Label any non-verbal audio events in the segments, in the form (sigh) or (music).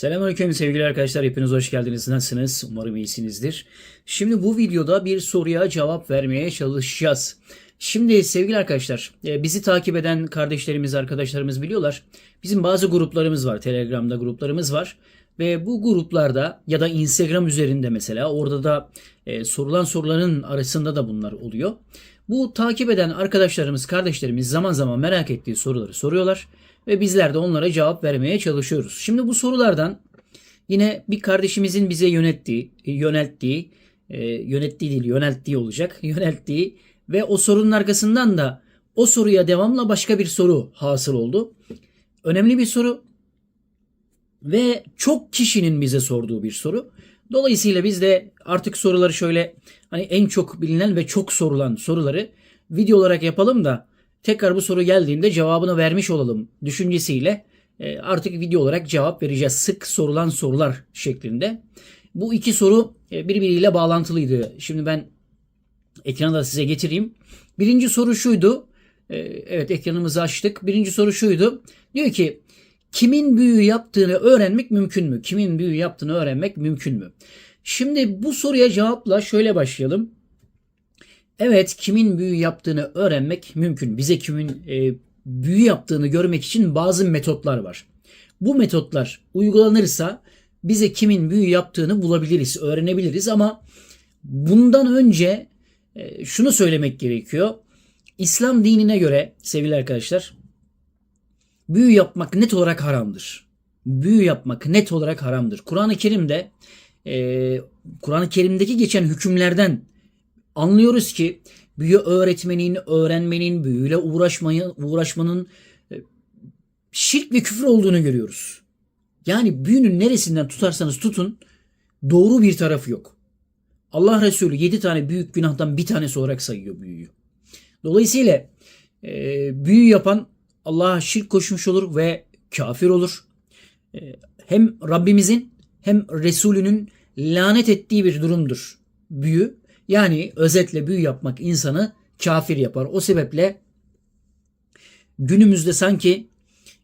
Selamünaleyküm sevgili arkadaşlar. Hepiniz hoş geldiniz. Nasılsınız? Umarım iyisinizdir. Şimdi bu videoda bir soruya cevap vermeye çalışacağız. Şimdi sevgili arkadaşlar, e, bizi takip eden kardeşlerimiz, arkadaşlarımız biliyorlar. Bizim bazı gruplarımız var. Telegram'da gruplarımız var. Ve bu gruplarda ya da Instagram üzerinde mesela orada da e, sorulan soruların arasında da bunlar oluyor. Bu takip eden arkadaşlarımız, kardeşlerimiz zaman zaman merak ettiği soruları soruyorlar ve bizler de onlara cevap vermeye çalışıyoruz. Şimdi bu sorulardan yine bir kardeşimizin bize yönettiği, yönelttiği, e, yönettiği değil, yönelttiği olacak, (laughs) yönelttiği ve o sorunun arkasından da o soruya devamla başka bir soru hasıl oldu. Önemli bir soru ve çok kişinin bize sorduğu bir soru. Dolayısıyla biz de artık soruları şöyle hani en çok bilinen ve çok sorulan soruları video olarak yapalım da tekrar bu soru geldiğinde cevabını vermiş olalım düşüncesiyle e, artık video olarak cevap vereceğiz. Sık sorulan sorular şeklinde. Bu iki soru e, birbiriyle bağlantılıydı. Şimdi ben ekrana da size getireyim. Birinci soru şuydu. E, Evet ekranımızı açtık. Birinci soru şuydu. Diyor ki kimin büyü yaptığını öğrenmek mümkün mü? Kimin büyü yaptığını öğrenmek mümkün mü? Şimdi bu soruya cevapla şöyle başlayalım. Evet kimin büyü yaptığını öğrenmek mümkün. Bize kimin e, büyü yaptığını görmek için bazı metotlar var. Bu metotlar uygulanırsa bize kimin büyü yaptığını bulabiliriz, öğrenebiliriz ama bundan önce e, şunu söylemek gerekiyor. İslam dinine göre sevgili arkadaşlar büyü yapmak net olarak haramdır. Büyü yapmak net olarak haramdır. Kur'an-ı Kerim'de e, Kur'an-ı Kerim'deki geçen hükümlerden anlıyoruz ki büyü öğretmenin, öğrenmenin, büyüyle uğraşmayı, uğraşmanın e, şirk ve küfür olduğunu görüyoruz. Yani büyünün neresinden tutarsanız tutun doğru bir tarafı yok. Allah Resulü yedi tane büyük günahtan bir tanesi olarak sayıyor büyüyü. Dolayısıyla e, büyü yapan Allah'a şirk koşmuş olur ve kafir olur. E, hem Rabbimizin hem Resulünün lanet ettiği bir durumdur büyü. Yani özetle büyü yapmak insanı kafir yapar. O sebeple günümüzde sanki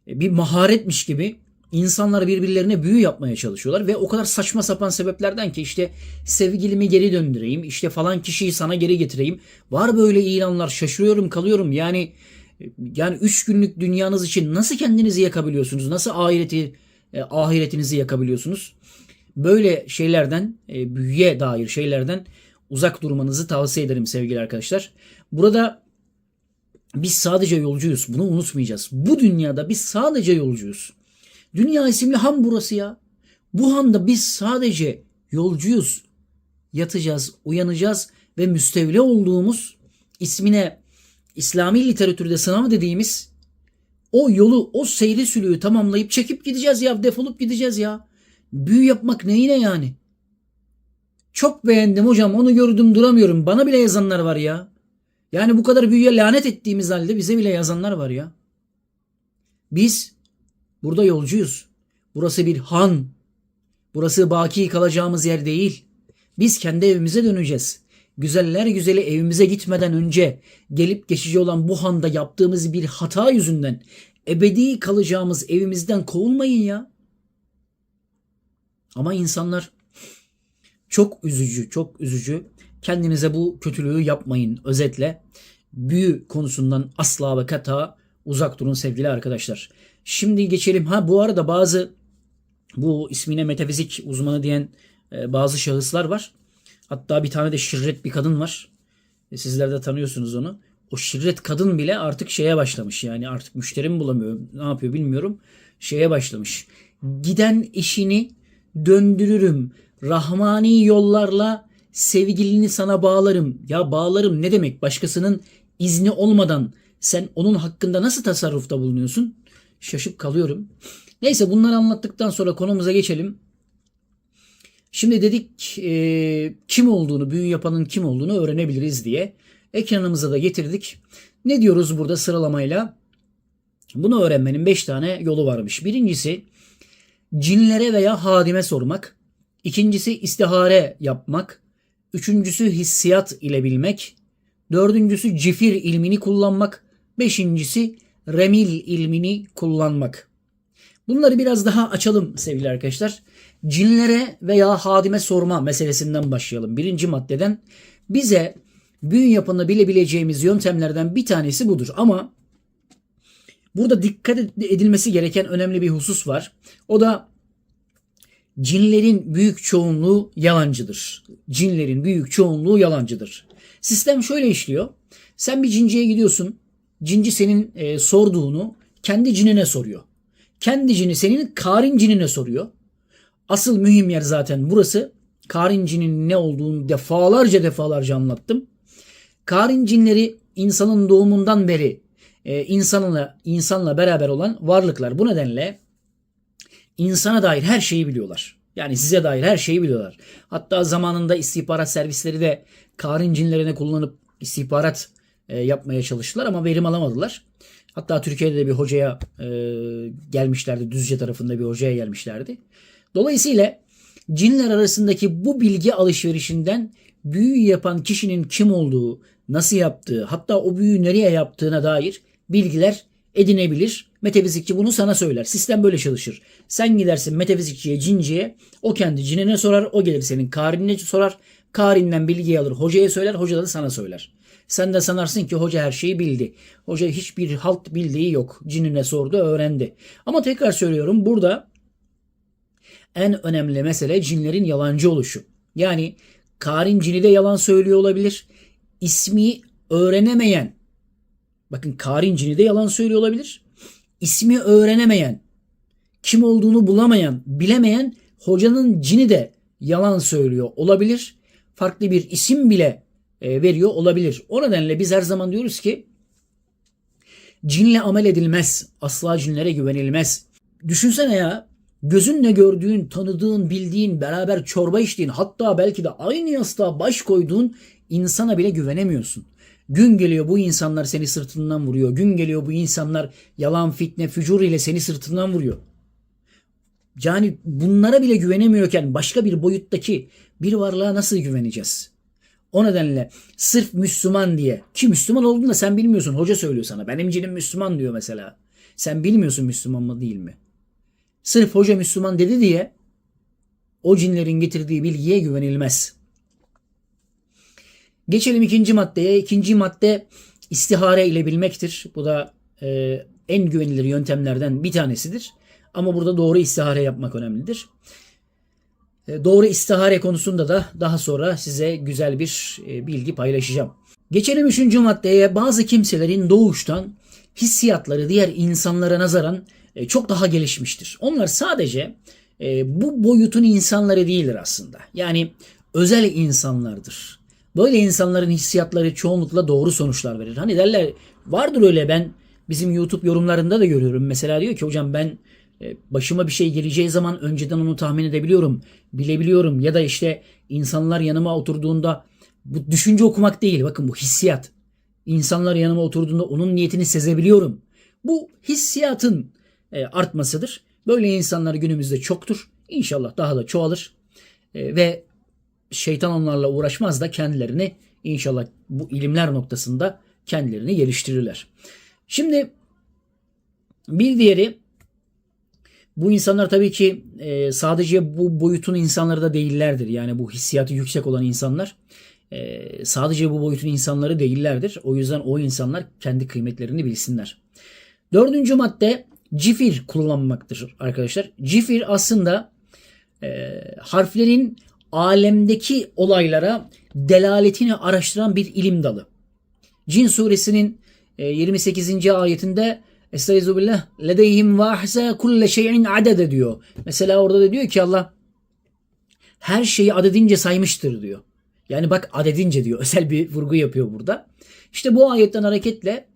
bir maharetmiş gibi insanlar birbirlerine büyü yapmaya çalışıyorlar ve o kadar saçma sapan sebeplerden ki işte sevgilimi geri döndüreyim, işte falan kişiyi sana geri getireyim. Var böyle ilanlar şaşırıyorum kalıyorum yani yani üç günlük dünyanız için nasıl kendinizi yakabiliyorsunuz? Nasıl ahireti e, ahiretinizi yakabiliyorsunuz? Böyle şeylerden e, büyüye dair şeylerden uzak durmanızı tavsiye ederim sevgili arkadaşlar. Burada biz sadece yolcuyuz. Bunu unutmayacağız. Bu dünyada biz sadece yolcuyuz. Dünya isimli han burası ya. Bu handa biz sadece yolcuyuz. Yatacağız, uyanacağız ve müstevle olduğumuz ismine İslami literatürde sınav dediğimiz o yolu, o seyri sülüğü tamamlayıp çekip gideceğiz ya, defolup gideceğiz ya. Büyü yapmak neyine yani? Çok beğendim hocam onu gördüm duramıyorum. Bana bile yazanlar var ya. Yani bu kadar büyüye lanet ettiğimiz halde bize bile yazanlar var ya. Biz burada yolcuyuz. Burası bir han. Burası baki kalacağımız yer değil. Biz kendi evimize döneceğiz. Güzeller güzeli evimize gitmeden önce gelip geçici olan bu handa yaptığımız bir hata yüzünden ebedi kalacağımız evimizden kovulmayın ya. Ama insanlar çok üzücü, çok üzücü. Kendinize bu kötülüğü yapmayın. Özetle büyü konusundan asla ve kata uzak durun sevgili arkadaşlar. Şimdi geçelim. Ha bu arada bazı bu ismine metafizik uzmanı diyen e, bazı şahıslar var. Hatta bir tane de şirret bir kadın var. E, sizler de tanıyorsunuz onu. O şirret kadın bile artık şeye başlamış. Yani artık müşteri mi bulamıyor. Ne yapıyor bilmiyorum. Şeye başlamış. Giden işini döndürürüm. Rahmani yollarla sevgilini sana bağlarım. Ya bağlarım ne demek? Başkasının izni olmadan sen onun hakkında nasıl tasarrufta bulunuyorsun? Şaşıp kalıyorum. Neyse bunları anlattıktan sonra konumuza geçelim. Şimdi dedik e, kim olduğunu, büyü yapanın kim olduğunu öğrenebiliriz diye. Ekranımıza da getirdik. Ne diyoruz burada sıralamayla? Bunu öğrenmenin 5 tane yolu varmış. Birincisi cinlere veya hadime sormak. İkincisi istihare yapmak. Üçüncüsü hissiyat ile bilmek. Dördüncüsü cifir ilmini kullanmak. Beşincisi remil ilmini kullanmak. Bunları biraz daha açalım sevgili arkadaşlar. Cinlere veya hadime sorma meselesinden başlayalım. Birinci maddeden bize büyü yapını bilebileceğimiz yöntemlerden bir tanesi budur. Ama burada dikkat edilmesi gereken önemli bir husus var. O da cinlerin büyük çoğunluğu yalancıdır. Cinlerin büyük çoğunluğu yalancıdır. Sistem şöyle işliyor. Sen bir cinciye gidiyorsun. Cinci senin e, sorduğunu kendi cinine soruyor. Kendi cini senin karin cinine soruyor. Asıl mühim yer zaten burası. Karin cinin ne olduğunu defalarca defalarca anlattım. Karin cinleri insanın doğumundan beri e, insanla insanla beraber olan varlıklar. Bu nedenle insana dair her şeyi biliyorlar. Yani size dair her şeyi biliyorlar. Hatta zamanında istihbarat servisleri de Karin cinlerine kullanıp istihbarat e, yapmaya çalıştılar ama verim alamadılar. Hatta Türkiye'de de bir hocaya e, gelmişlerdi. Düzce tarafında bir hocaya gelmişlerdi. Dolayısıyla cinler arasındaki bu bilgi alışverişinden büyü yapan kişinin kim olduğu, nasıl yaptığı, hatta o büyüyü nereye yaptığına dair bilgiler edinebilir. Metafizikçi bunu sana söyler. Sistem böyle çalışır. Sen gidersin metafizikçiye, cinciye. O kendi cinine sorar. O gelir senin karinine sorar. Karinden bilgiyi alır. Hocaya söyler. Hoca da sana söyler. Sen de sanarsın ki hoca her şeyi bildi. Hoca hiçbir halt bildiği yok. Cinine sordu, öğrendi. Ama tekrar söylüyorum burada en önemli mesele cinlerin yalancı oluşu. Yani Karin cini de yalan söylüyor olabilir. İsmi öğrenemeyen, bakın Karin cini de yalan söylüyor olabilir. İsmi öğrenemeyen, kim olduğunu bulamayan, bilemeyen hocanın cini de yalan söylüyor olabilir. Farklı bir isim bile e, veriyor olabilir. O nedenle biz her zaman diyoruz ki cinle amel edilmez. Asla cinlere güvenilmez. Düşünsene ya gözünle gördüğün, tanıdığın, bildiğin, beraber çorba içtiğin hatta belki de aynı yastığa baş koyduğun insana bile güvenemiyorsun. Gün geliyor bu insanlar seni sırtından vuruyor. Gün geliyor bu insanlar yalan, fitne, fücur ile seni sırtından vuruyor. Yani bunlara bile güvenemiyorken başka bir boyuttaki bir varlığa nasıl güveneceğiz? O nedenle sırf Müslüman diye ki Müslüman olduğunu da sen bilmiyorsun. Hoca söylüyor sana. Benim cinim Müslüman diyor mesela. Sen bilmiyorsun Müslüman mı değil mi? Sırf hoca Müslüman dedi diye o cinlerin getirdiği bilgiye güvenilmez. Geçelim ikinci maddeye. İkinci madde istihare ile bilmektir. Bu da e, en güvenilir yöntemlerden bir tanesidir. Ama burada doğru istihare yapmak önemlidir. E, doğru istihare konusunda da daha sonra size güzel bir e, bilgi paylaşacağım. Geçelim üçüncü maddeye. Bazı kimselerin doğuştan hissiyatları diğer insanlara nazaran e, çok daha gelişmiştir. Onlar sadece bu boyutun insanları değildir aslında. Yani özel insanlardır. Böyle insanların hissiyatları çoğunlukla doğru sonuçlar verir. Hani derler vardır öyle ben bizim YouTube yorumlarında da görüyorum. Mesela diyor ki hocam ben e, başıma bir şey geleceği zaman önceden onu tahmin edebiliyorum, bilebiliyorum ya da işte insanlar yanıma oturduğunda bu düşünce okumak değil bakın bu hissiyat. İnsanlar yanıma oturduğunda onun niyetini sezebiliyorum. Bu hissiyatın e, artmasıdır. Böyle insanlar günümüzde çoktur. İnşallah daha da çoğalır. E, ve şeytan onlarla uğraşmaz da kendilerini inşallah bu ilimler noktasında kendilerini geliştirirler. Şimdi bir diğeri bu insanlar tabii ki e, sadece bu boyutun insanları da değillerdir. Yani bu hissiyatı yüksek olan insanlar e, sadece bu boyutun insanları değillerdir. O yüzden o insanlar kendi kıymetlerini bilsinler. Dördüncü madde cifir kullanmaktır arkadaşlar. Cifir aslında e, harflerin alemdeki olaylara delaletini araştıran bir ilim dalı. Cin suresinin 28. ayetinde Estaizu billah ledeyhim vahse kulle şeyin adede diyor. Mesela orada da diyor ki Allah her şeyi adedince saymıştır diyor. Yani bak adedince diyor. (laughs) Özel bir vurgu yapıyor burada. İşte bu ayetten hareketle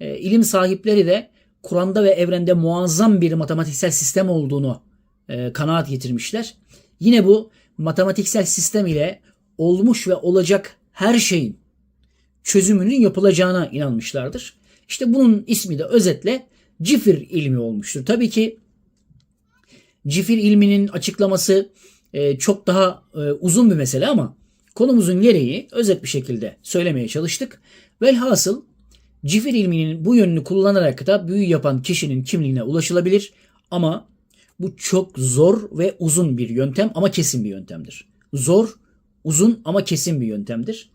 e, ilim sahipleri de Kur'an'da ve evrende muazzam bir matematiksel sistem olduğunu e, kanaat getirmişler. Yine bu matematiksel sistem ile olmuş ve olacak her şeyin çözümünün yapılacağına inanmışlardır. İşte bunun ismi de özetle cifir ilmi olmuştur. Tabii ki cifir ilminin açıklaması e, çok daha e, uzun bir mesele ama konumuzun gereği özet bir şekilde söylemeye çalıştık. Velhasıl cifir ilminin bu yönünü kullanarak da büyü yapan kişinin kimliğine ulaşılabilir ama Bu çok zor ve uzun bir yöntem ama kesin bir yöntemdir. Zor, uzun ama kesin bir yöntemdir.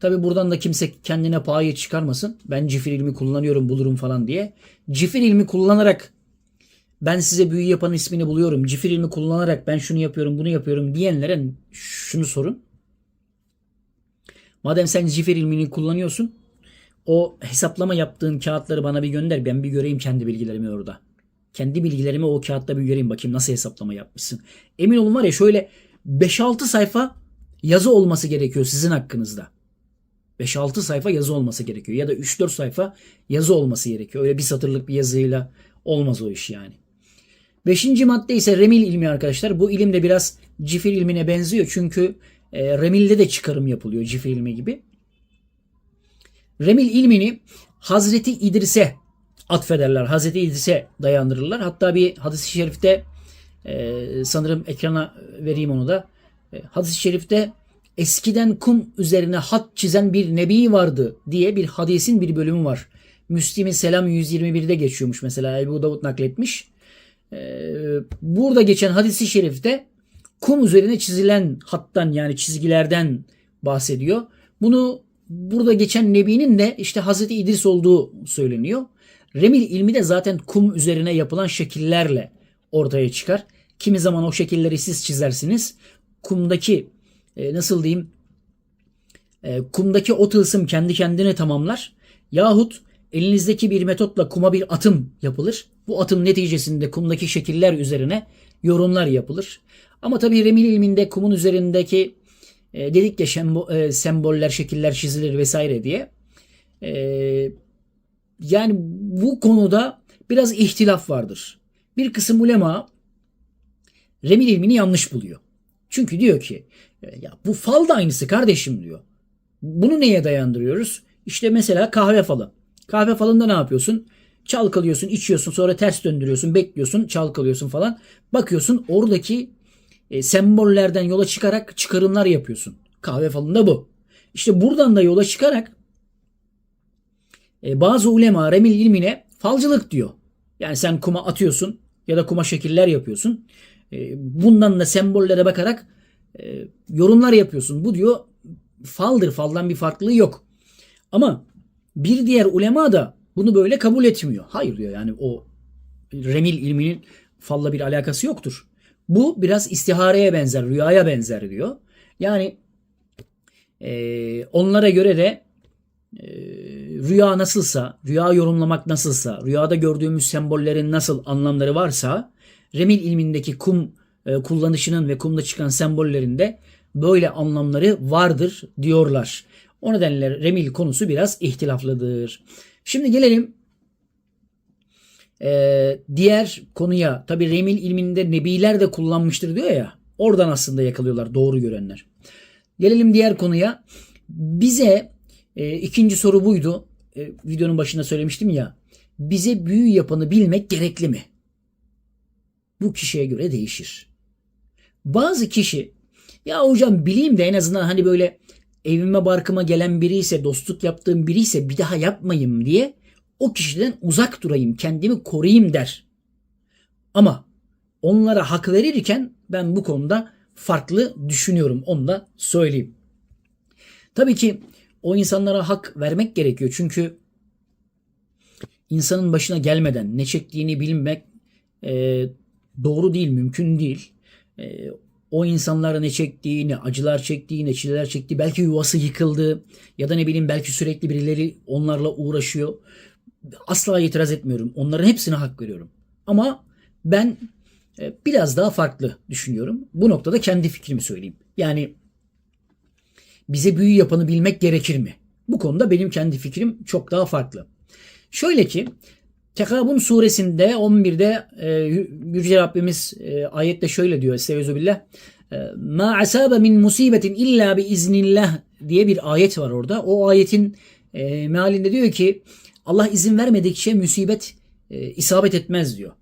Tabi buradan da kimse kendine paye çıkarmasın. Ben cifir ilmi kullanıyorum bulurum falan diye. Cifir ilmi kullanarak ben size büyü yapan ismini buluyorum. Cifir ilmi kullanarak ben şunu yapıyorum bunu yapıyorum diyenlere şunu sorun. Madem sen cifir ilmini kullanıyorsun o hesaplama yaptığın kağıtları bana bir gönder. Ben bir göreyim kendi bilgilerimi orada. Kendi bilgilerimi o kağıtta bir göreyim bakayım nasıl hesaplama yapmışsın. Emin olun var ya şöyle 5-6 sayfa yazı olması gerekiyor sizin hakkınızda. 5-6 sayfa yazı olması gerekiyor. Ya da 3-4 sayfa yazı olması gerekiyor. Öyle bir satırlık bir yazıyla olmaz o iş yani. Beşinci madde ise remil ilmi arkadaşlar. Bu ilim de biraz cifir ilmine benziyor. Çünkü e, remilde de çıkarım yapılıyor cifir ilmi gibi. Remil ilmini Hazreti İdris'e atfederler. Hazreti İdris'e dayandırırlar. Hatta bir hadis-i şerifte e, sanırım ekrana vereyim onu da. E, hadis-i şerifte eskiden kum üzerine hat çizen bir nebi vardı diye bir hadisin bir bölümü var. Müslim'in Selam 121'de geçiyormuş mesela Ebu Davud nakletmiş. Ee, burada geçen hadisi şerifte kum üzerine çizilen hattan yani çizgilerden bahsediyor. Bunu burada geçen nebinin de işte Hazreti İdris olduğu söyleniyor. Remil ilmi de zaten kum üzerine yapılan şekillerle ortaya çıkar. Kimi zaman o şekilleri siz çizersiniz. Kumdaki e, nasıl diyeyim e, kumdaki o tılsım kendi kendine tamamlar. Yahut elinizdeki bir metotla kuma bir atım yapılır. Bu atım neticesinde kumdaki şekiller üzerine yorumlar yapılır. Ama tabii remil ilminde kumun üzerindeki e, dedik ya şembo, e, semboller, şekiller çizilir vesaire diye. E, yani bu konuda biraz ihtilaf vardır. Bir kısım ulema remil ilmini yanlış buluyor. Çünkü diyor ki ya bu fal da aynısı kardeşim diyor. Bunu neye dayandırıyoruz? İşte mesela kahve falı. Kahve falında ne yapıyorsun? Çalkalıyorsun, içiyorsun, sonra ters döndürüyorsun, bekliyorsun, çalkalıyorsun falan. Bakıyorsun oradaki e, sembollerden yola çıkarak çıkarımlar yapıyorsun. Kahve falında bu. İşte buradan da yola çıkarak e, bazı ulema remil ilmine falcılık diyor. Yani sen kuma atıyorsun ya da kuma şekiller yapıyorsun. E, bundan da sembollere bakarak e, yorumlar yapıyorsun. Bu diyor faldır. Faldan bir farklılığı yok. Ama bir diğer ulema da bunu böyle kabul etmiyor. Hayır diyor yani o remil ilminin falla bir alakası yoktur. Bu biraz istihareye benzer, rüyaya benzer diyor. Yani e, onlara göre de e, rüya nasılsa, rüya yorumlamak nasılsa, rüyada gördüğümüz sembollerin nasıl anlamları varsa remil ilmindeki kum e, kullanışının ve kumda çıkan sembollerinde böyle anlamları vardır diyorlar. O nedenle remil konusu biraz ihtilaflıdır. Şimdi gelelim e, diğer konuya. Tabi remil ilminde nebiler de kullanmıştır diyor ya. Oradan aslında yakalıyorlar doğru görenler. Gelelim diğer konuya. Bize e, ikinci soru buydu. E, videonun başında söylemiştim ya. Bize büyü yapanı bilmek gerekli mi? Bu kişiye göre değişir. Bazı kişi ya hocam bileyim de en azından hani böyle evime barkıma gelen biri ise dostluk yaptığım biri ise bir daha yapmayayım diye o kişiden uzak durayım kendimi koruyayım der. Ama onlara hak verirken ben bu konuda farklı düşünüyorum onu da söyleyeyim. Tabii ki o insanlara hak vermek gerekiyor çünkü insanın başına gelmeden ne çektiğini bilmek e, doğru değil, mümkün değil. E, o insanlara ne çektiğini, acılar çektiğini, çileler çektiği, belki yuvası yıkıldı ya da ne bileyim belki sürekli birileri onlarla uğraşıyor. Asla itiraz etmiyorum. Onların hepsine hak veriyorum. Ama ben e, biraz daha farklı düşünüyorum. Bu noktada kendi fikrimi söyleyeyim. Yani bize büyü yapanı bilmek gerekir mi? Bu konuda benim kendi fikrim çok daha farklı. Şöyle ki Tekabun suresinde 11'de e, Yüce Rabbimiz e, ayette şöyle diyor Estağfirullah. E, Ma asabe min musibetin illa bi iznillah diye bir ayet var orada. O ayetin e, mealinde diyor ki Allah izin vermedikçe musibet e, isabet etmez diyor.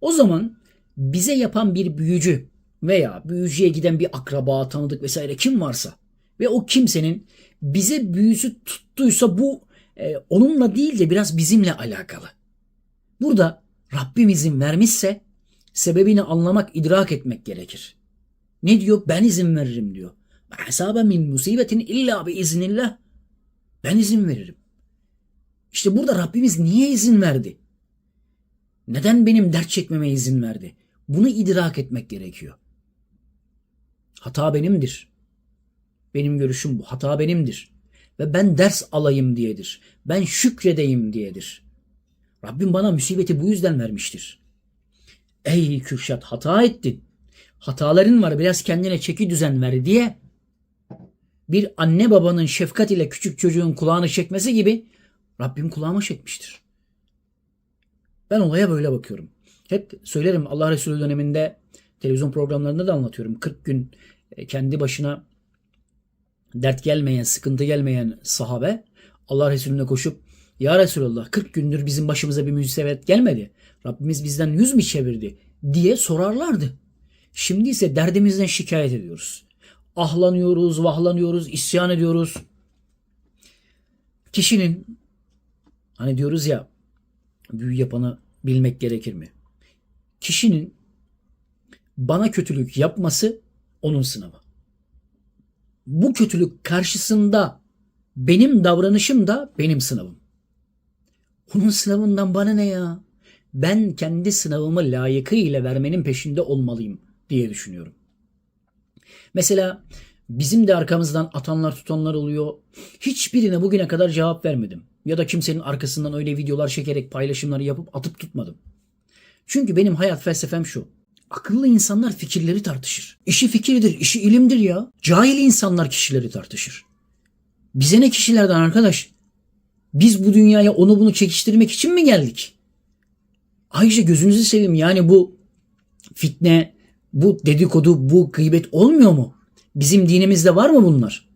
O zaman bize yapan bir büyücü veya büyücüye giden bir akraba, tanıdık vesaire kim varsa ve o kimsenin bize büyüsü tuttuysa bu e, onunla değil de biraz bizimle alakalı. Burada Rabbim izin vermişse sebebini anlamak, idrak etmek gerekir. Ne diyor? Ben izin veririm diyor. Asabe min musibetin illa bi iznillah. Ben izin veririm. İşte burada Rabbimiz niye izin verdi? Neden benim dert çekmeme izin verdi? Bunu idrak etmek gerekiyor. Hata benimdir. Benim görüşüm bu. Hata benimdir. Ve ben ders alayım diyedir. Ben şükredeyim diyedir. Rabbim bana musibeti bu yüzden vermiştir. Ey Kürşat hata ettin. Hataların var biraz kendine çeki düzen ver diye bir anne babanın şefkat ile küçük çocuğun kulağını çekmesi gibi Rabbim kulağıma çekmiştir. Ben olaya böyle bakıyorum. Hep söylerim Allah Resulü döneminde televizyon programlarında da anlatıyorum. 40 gün e, kendi başına dert gelmeyen, sıkıntı gelmeyen sahabe Allah Resulüne koşup Ya Resulallah 40 gündür bizim başımıza bir musibet gelmedi. Rabbimiz bizden yüz mü çevirdi diye sorarlardı. Şimdi ise derdimizden şikayet ediyoruz. Ahlanıyoruz, vahlanıyoruz, isyan ediyoruz. Kişinin hani diyoruz ya büyü yapanı bilmek gerekir mi? Kişinin bana kötülük yapması onun sınavı. Bu kötülük karşısında benim davranışım da benim sınavım. Onun sınavından bana ne ya? Ben kendi sınavımı layıkıyla vermenin peşinde olmalıyım diye düşünüyorum. Mesela bizim de arkamızdan atanlar tutanlar oluyor. Hiçbirine bugüne kadar cevap vermedim. Ya da kimsenin arkasından öyle videolar çekerek paylaşımları yapıp atıp tutmadım. Çünkü benim hayat felsefem şu. Akıllı insanlar fikirleri tartışır. İşi fikirdir, işi ilimdir ya. Cahil insanlar kişileri tartışır. Bize ne kişilerden arkadaş? Biz bu dünyaya onu bunu çekiştirmek için mi geldik? Ayrıca gözünüzü seveyim yani bu fitne, bu dedikodu, bu gıybet olmuyor mu? Bizim dinimizde var mı bunlar?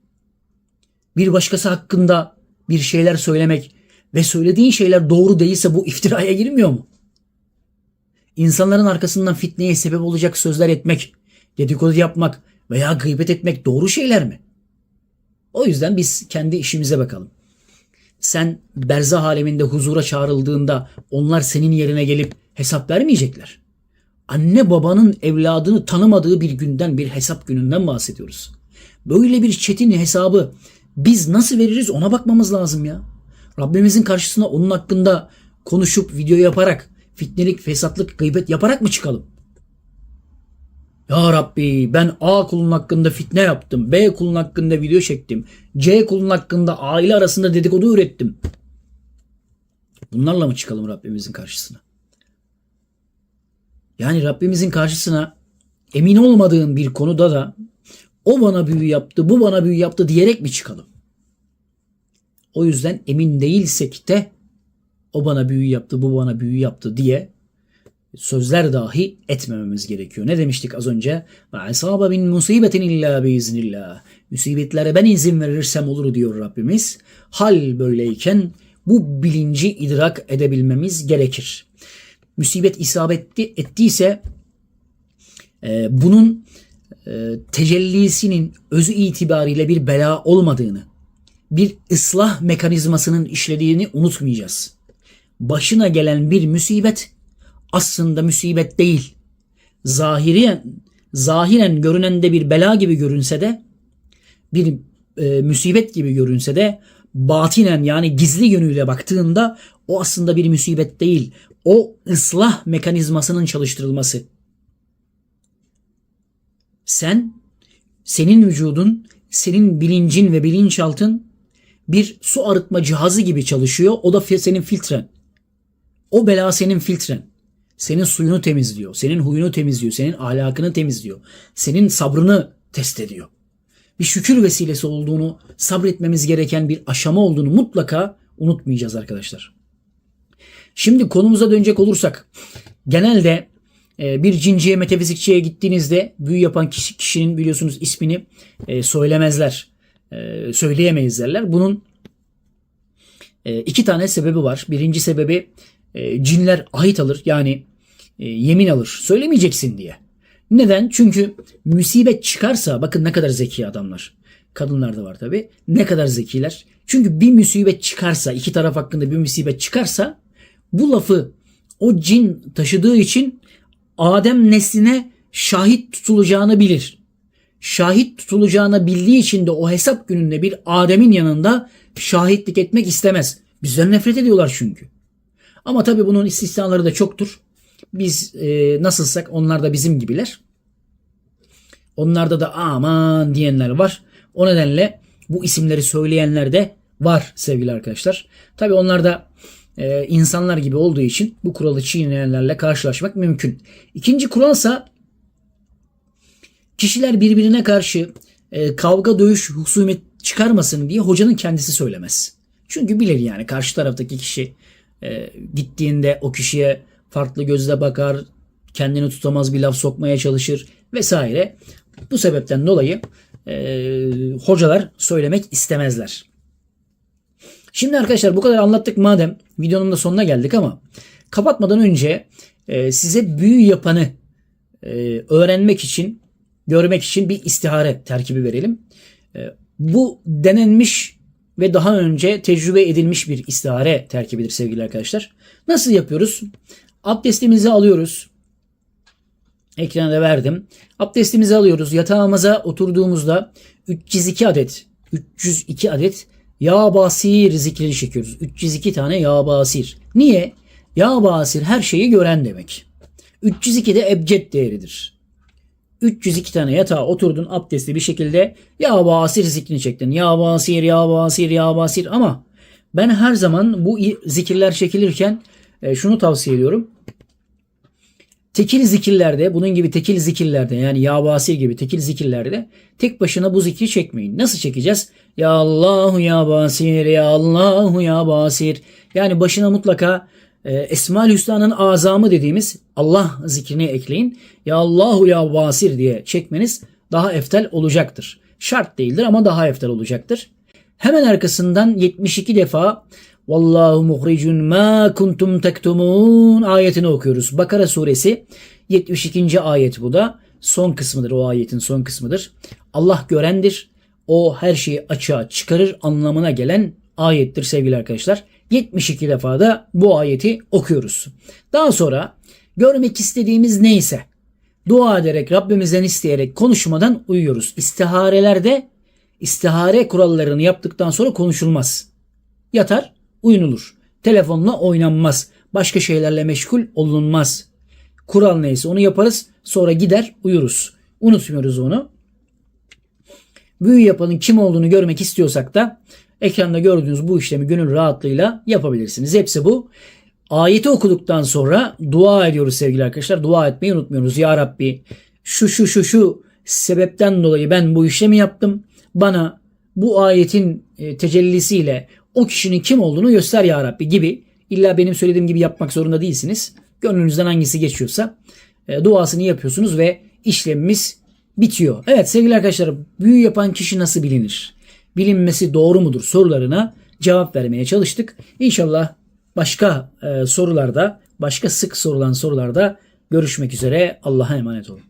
Bir başkası hakkında bir şeyler söylemek ve söylediğin şeyler doğru değilse bu iftiraya girmiyor mu? İnsanların arkasından fitneye sebep olacak sözler etmek, dedikodu yapmak veya gıybet etmek doğru şeyler mi? O yüzden biz kendi işimize bakalım. Sen berzah aleminde huzura çağrıldığında onlar senin yerine gelip hesap vermeyecekler. Anne babanın evladını tanımadığı bir günden bir hesap gününden bahsediyoruz. Böyle bir çetin hesabı biz nasıl veririz ona bakmamız lazım ya. Rabbimizin karşısına onun hakkında konuşup video yaparak fitnelik, fesatlık, gıybet yaparak mı çıkalım? Ya Rabbi ben A kulun hakkında fitne yaptım. B kulun hakkında video çektim. C kulun hakkında aile arasında dedikodu ürettim. Bunlarla mı çıkalım Rabbimizin karşısına? Yani Rabbimizin karşısına emin olmadığın bir konuda da o bana büyü yaptı, bu bana büyü yaptı diyerek mi çıkalım? O yüzden emin değilsek de o bana büyü yaptı, bu bana büyü yaptı diye sözler dahi etmememiz gerekiyor. Ne demiştik az önce? Ve asaba bin musibetin illa biiznillah. Musibetlere ben izin verirsem olur diyor Rabbimiz. Hal böyleyken bu bilinci idrak edebilmemiz gerekir. Musibet isabet ettiyse e, bunun e, tecellisinin özü itibariyle bir bela olmadığını, bir ıslah mekanizmasının işlediğini unutmayacağız. Başına gelen bir musibet aslında musibet değil. Zahiriyen, zahiren görünende bir bela gibi görünse de bir e, musibet gibi görünse de batinen yani gizli yönüyle baktığında o aslında bir musibet değil. O ıslah mekanizmasının çalıştırılması. Sen, senin vücudun, senin bilincin ve bilinçaltın bir su arıtma cihazı gibi çalışıyor. O da senin filtren. O bela senin filtren. Senin suyunu temizliyor. Senin huyunu temizliyor. Senin ahlakını temizliyor. Senin sabrını test ediyor. Bir şükür vesilesi olduğunu, sabretmemiz gereken bir aşama olduğunu mutlaka unutmayacağız arkadaşlar. Şimdi konumuza dönecek olursak genelde e, bir cinciye metafizikçiye gittiğinizde büyü yapan kişi, kişinin biliyorsunuz ismini e, söylemezler. E, söyleyemeyiz derler. Bunun iki tane sebebi var. Birinci sebebi cinler ahit alır. Yani yemin alır. Söylemeyeceksin diye. Neden? Çünkü musibet çıkarsa bakın ne kadar zeki adamlar. Kadınlar da var tabi. Ne kadar zekiler. Çünkü bir musibet çıkarsa iki taraf hakkında bir musibet çıkarsa bu lafı o cin taşıdığı için Adem nesline şahit tutulacağını bilir. Şahit tutulacağını bildiği için de o hesap gününde bir Adem'in yanında şahitlik etmek istemez. Bizden nefret ediyorlar çünkü. Ama tabii bunun istisnaları da çoktur. Biz e, nasılsak onlar da bizim gibiler. Onlarda da aman diyenler var. O nedenle bu isimleri söyleyenler de var sevgili arkadaşlar. Tabii onlar da e, insanlar gibi olduğu için bu kuralı çiğneyenlerle karşılaşmak mümkün. İkinci kuralsa kişiler birbirine karşı e, kavga, dövüş, husumet çıkarmasın diye hocanın kendisi söylemez. Çünkü bilir yani karşı taraftaki kişi e, gittiğinde o kişiye farklı gözle bakar, kendini tutamaz bir laf sokmaya çalışır vesaire. Bu sebepten dolayı e, hocalar söylemek istemezler. Şimdi arkadaşlar bu kadar anlattık madem videonun da sonuna geldik ama kapatmadan önce e, size büyü yapanı e, öğrenmek için, görmek için bir istihare terkibi verelim. E, bu denenmiş ve daha önce tecrübe edilmiş bir istihare terkibidir sevgili arkadaşlar. Nasıl yapıyoruz? Abdestimizi alıyoruz. Ekrana da verdim. Abdestimizi alıyoruz. Yatağımıza oturduğumuzda 302 adet 302 adet ya basir zikrini çekiyoruz. 302 tane ya basir. Niye? Ya basir her şeyi gören demek. 302 de ebced değeridir. 302 tane yatağa oturdun abdestli bir şekilde ya basir zikrini çektin. Ya basir, ya basir, ya basir ama ben her zaman bu zikirler çekilirken e, şunu tavsiye ediyorum. Tekil zikirlerde bunun gibi tekil zikirlerde yani ya basir gibi tekil zikirlerde tek başına bu zikri çekmeyin. Nasıl çekeceğiz? Ya Allahu ya basir ya Allahu ya basir. Yani başına mutlaka e, Esma-ül Hüsna'nın azamı dediğimiz Allah zikrini ekleyin. Ya Allahu ya basir diye çekmeniz daha eftel olacaktır. Şart değildir ama daha eftel olacaktır. Hemen arkasından 72 defa Vallahu muhricun ma kuntum tektumun ayetini okuyoruz. Bakara suresi 72. ayet bu da. Son kısmıdır o ayetin son kısmıdır. Allah görendir. O her şeyi açığa çıkarır anlamına gelen ayettir sevgili arkadaşlar. 72 defa da bu ayeti okuyoruz. Daha sonra görmek istediğimiz neyse dua ederek Rabbimizden isteyerek konuşmadan uyuyoruz. İstiharelerde istihare kurallarını yaptıktan sonra konuşulmaz. Yatar uyunulur. Telefonla oynanmaz. Başka şeylerle meşgul olunmaz. Kural neyse onu yaparız. Sonra gider uyuruz. Unutmuyoruz onu. Büyü yapanın kim olduğunu görmek istiyorsak da ekranda gördüğünüz bu işlemi gönül rahatlığıyla yapabilirsiniz. Hepsi bu. Ayeti okuduktan sonra dua ediyoruz sevgili arkadaşlar. Dua etmeyi unutmuyoruz. Ya Rabbi şu şu şu şu sebepten dolayı ben bu işlemi yaptım. Bana bu ayetin e, tecellisiyle o kişinin kim olduğunu göster ya Rabbi gibi. İlla benim söylediğim gibi yapmak zorunda değilsiniz. Gönlünüzden hangisi geçiyorsa e, duasını yapıyorsunuz ve işlemimiz bitiyor. Evet sevgili arkadaşlar büyü yapan kişi nasıl bilinir? Bilinmesi doğru mudur sorularına cevap vermeye çalıştık. İnşallah başka e, sorularda, başka sık sorulan sorularda görüşmek üzere. Allah'a emanet olun.